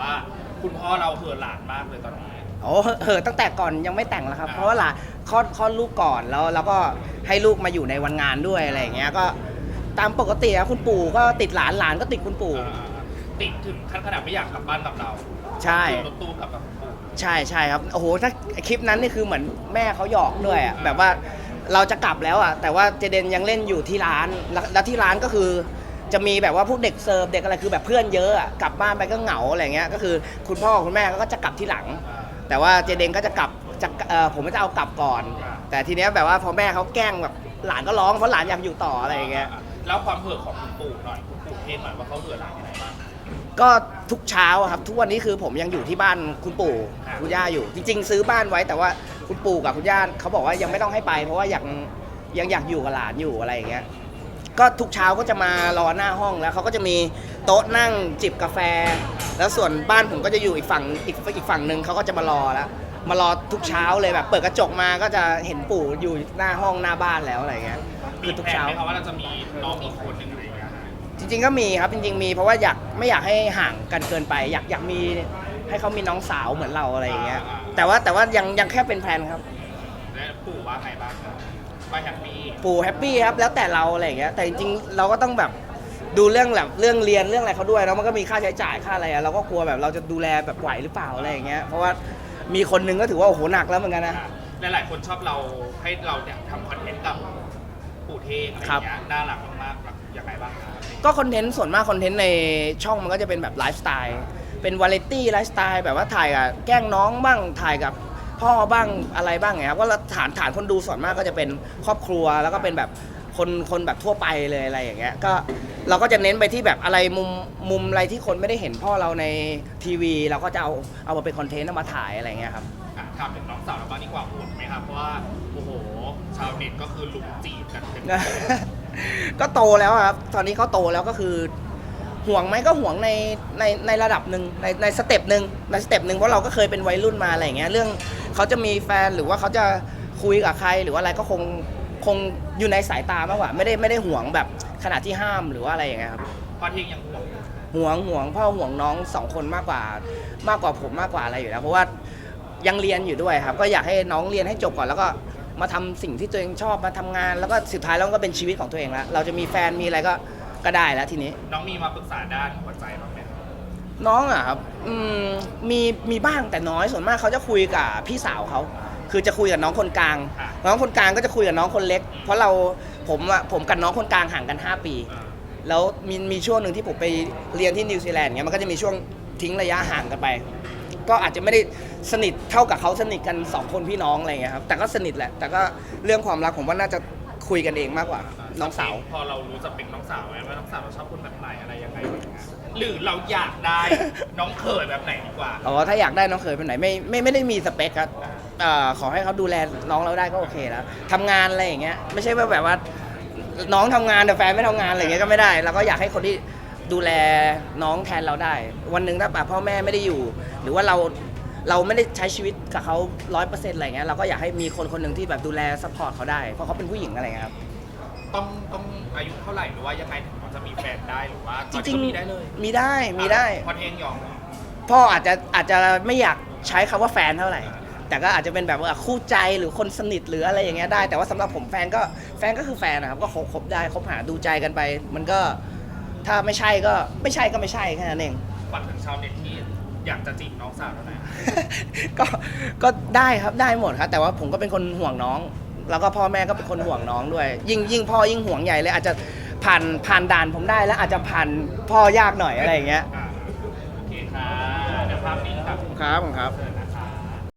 ว่า คุณพ่อเราเหือหลานมากเลยตอนนี้ โอ้เหอะตั้งแต่ก่อนยังไม่แต่งแล้วครับอ่าเพราะว่าหลานคลอดคลอดลูกก่อนแล้วแล้วก็ให้ลูกมาอยู่ในวันงานด้วยอะไรอย่างเงี้ยก็ตามปกติอะคุณปู่ก็ติดหลานหลานก็ติดคุณปู่อ่าติดถึงขั้นขนาดไม่อยากกลับบ้านกับเราใช่ ขึ้นรถตู้กลับกับคุณปู่ ใช่ใช่ครับโอ้โหถ้าคลิปนั้นนี่คือเหมือนแม่เขาหยอกด้วยอะแบบว่าเราจะกลับแล้วอะแต่ว่าเจเดนยังเล่นอยู่ที่ร้านแล้วแล้วที่ร้านก็คือ จะมีแบบว่าพวกเด็กเสิร์ฟเด็กอะไรคือแบบเพื่อนเยอะอะกลับบ้านไปก็เหงาอะไรเงี้ยก็คือคุณพ่อคุณแม่ก็จะกลับที่หลังอ่าแต่ว่าเจเดนก็จะกลับจะเออผมก็จะเอากลับก่อนอ่าแต่ทีเนี้ยแบบว่าพอแม่เขาแกล้งแบบหลานก็ร้องเพราะหลานอยากอยู่ต่ออะไรอย่างเงี้ย แล้วความเหือะของคุณปู่หน่อยคุณปู่เทศหน่อยว่าเขาเหือะหลานยังไงบ้าง ก็ทุกเช้าอะครับ ทุกวันนี้คือผมยังอยู่ที่บ้านคุณปู่ครับ คุณย่าอยู่ จริง ๆ ซื้อบ้านไว้แต่ว่าคุณปู่กับคุณย่าเขาบอกว่ายังไม่ต้องให้ไป เพราะว่ายังยังอยากอยู่กับหลานอยู่อะไรอย่างเงี้ย ก็ทุกเช้าก็จะมารอหน้าห้องแล้วเขาก็จะมีโต๊ะนั่งจิบกาแฟ แล้วส่วนบ้านผมก็จะอยู่อีกฝั่งอีกอีกฝั่งหนึ่งเขาก็จะมารอแล้วมารอทุกเช้าเลยแบบ เปิดกระจกมาก็จะเห็นปู่อยู่หน้าห้องหน้าบ้านแล้วอะไรอย่างเงี้ยคือทุกแผนเช้าไหมครับว่าเราจะมีน้องอีกคนหนึ่งอะไรอย่างเงี้ยฮะจริงๆก็มีครับจริงๆมีเพราะว่าอยากไม่อยากให้ห่างกันเกินไป อยากอยากมีให้เขามีน้องสาวเหมือนเราอะไรอย่างเงี้ยอ่าแต่ว่าแต่ว่ายังยังแค่เป็นแพลนครับ และปู่ว่าไงบ้างครับ ว่าแฮปปี้ปู่แฮปปี้ครับแล้วแต่เราอะไรอย่างเงี้ยแต่จริงๆเราก็ต้องแบบดูเรื่องแบบเรื่องเรียนเรื่องอะไรเขาด้วยแล้วมันก็มีค่าใช้จ่ายค่าอะไรอะเราก็กลัวแบบเราจะดูแลแบบไหวหรือเปล่าอะไรอย่างเงี้ยเพราะว่ามีคนนึงก็ถือว่าโอ้โหหนักแล้วเหมือนกันนะหลายๆคนชอบเราให้เราเนี่ยทำคอนเทนต์กับปู่เทพอะไรอครับย่างเงี้ยน่ารักมากๆแบบยังไงบ้างครับก็คอนเทนต์ส่วนมากคอนเทนต์ในช่องมันก็จะเป็นแบบไลฟ์สไตล์เป็นวาไรตี้ไลฟ์สไตล์แบบว่าถ่ายกับแกล้งน้องบ้างถ่ายกับ พ่อบ้างอะไรบ้างไงครับก็ฐานฐานคนดูส่วนมากก็จะเป็นครอบครัวแล้วก็เป็นแบบคนคนแบบทั่วไปเลยอะไรอย่างเงี้ยก็เราก็จะเน้นไปที่แบบอะไรมุมมุมอะไรที่คนไม่ได้เห็นพ่อเราในทีวี เราก็จะเอาเอามาเป็นคอนเทนต์เอามาถ่ายอะไรอย่างเงี้ยครับ อะถามถึงน้องสาวเราบ้างดีกว่าห่วงไหมครับเพราะว่าโอ้โห ชาวเน็ตก็คือลุมจีบกันเต็มก็โตแล้วอะครับ ตอนนี้เขาโตแล้วก็คือห่วงไหมก็ห่วงในในในระดับหนึ่งในในสเต็ปหนึ่งในสเต็ปหนึ่งเพราะเราก็เคยเป็นวัยรุ่นมาอะไรอย่างเงี้ยเรื่อง เขาจะมีแฟนหรือว่าเขาจะคุยกับใครหรือว่าอะไรก็คงคงอยู่ในสายตามากกว่า ไม่ได้ไม่ได้ห่วงแบบขนาดที่ห้ามหรือว่าอะไรอย่างเงี้ยครับพ่อเที่ยงยังห่วงห่วงห่วงพ่อห่วงน้องสองคนมากกว่ามากกว่าผมมากกว่าอะไรอยู่แล้วเพราะว่ายังเรียนอยู่ด้วยครับ ก็อยากให้น้องเรียนให้จบก่อนแล้วก็มาทำสิ่งที่ตัวเองชอบมาทำงาน แล้วก็สุดท้ายแล้วก็เป็นชีวิตของตัวเองแล้วเราจะมีแฟนมีอะไรก็ก็ได้แล้วทีนี้ น้องมีมาปรึกษาด้านหัวใจบ้างไหมครับ น้องอะครับอืมมีมีบ้างแต่น้อยส่วนมากเขาจะคุยกับพี่สาวเขาคือจะคุยกับน้องคนกลางอะน้องคนกลางก็จะคุยกับน้องคนเล็ก เพราะเราผมอะผมกับน้องคนกลางห่างกัน 5 ปีอ่าแล้วมีมีช่วงหนึ่งที่ผมไปเรียนที่นิวซีแลนด์เงี้ยมันก็จะมีช่วงทิ้งระยะห่างกันไป ก็อาจจะไม่ได้สนิทเท่ากับเขาสนิทกันสองคนพี่น้องอะไรเงี้ยครับแต่ก็สนิทแหละแต่ก็เรื่องความรักผมว่าน่าจะคุยกันเองมากกว่า น้องสาว พอเรารู้จะเป็นน้องสาวไหมว่าน้องสาวเราชอบคนแบบไหนอะไรยังไงอะไรอย่างเงี้ยหรือเราอยากได้ น้องเขยแบบไหนดีกว่า อ๋อถ้าอยากได้น้องเขยเป็นไหนไม่ไม่ไม่ได้มีสเปคครับเอ่อขอให้เขาดูแลน้องเราได้ก็โอเคแล้วทำงานอะไรอย่างเงี้ยไม่ใช่ว่าแบบว่า น้องทำงานแต่แฟนไม่ทำงานอะไรอย่างเงี้ยก็ไม่ได้เราก็อยากให้คนที่ดูแลน้องแทนเราได้ วันหนึ่งถ้าแบบพ่อแม่ไม่ได้อยู่ หรือว่าเราเราไม่ได้ใช้ชีวิตกับเขาร้อยเปอร์เซ็นต์อะไรเงี้ยเราก็อยากให้มีคนคนหนึ่งที่แบบดูแลซัพพอร์ตเขาได้เพราะเขาเป็นผู้หญิงอะไรเงี้ยครับ ต้องต้องอายุเท่าไหร่หรือว่ายังไงถึงเราจะมีแฟนได้หรือว่าจตอนรินี้งก็มีได้เลยๆมีได้มีได้ พอเทงยองพ่ออาจจะอาจจะไม่อยากใช้คำว่าแฟนเท่าไหร่ แต่ก็อาจจะเป็นแบบว่าคู่ใจหรือคนสนิทหรืออะไรอย่างเงี้ยได้ แต่ว่าสำหรับผมแฟนก็แฟนก็คือแฟนนะครับ ก็คบคบได้คบหาดูใจกันไป มันก็ถ้าไม่ใช่ก็ไม่ใช่ก็ไม่ใช่แค่นั้นเอง ฝากถึงชาวเน็ตที่อยากจะจีบน้องสาวเราหน่อยก็ก็ได้ครับได้หมดครับ แต่ว่าผมก็เป็นคนห่วงน้อง แล้วก็พ่อแม่ก็เป็นคนห่วงน้องด้วย ยิ่งยิ่งพ่อยิ่งห่วงใหญ่เลย อาจจะผ่านผ่านด่านผมได้แล้วอาจจะผ่านพ่อยากหน่อยอะไรอย่างเงี้ยอ่าโอเคค่ะเดี๋ยวภาพนี้ครับครับผมครับเชิญนะ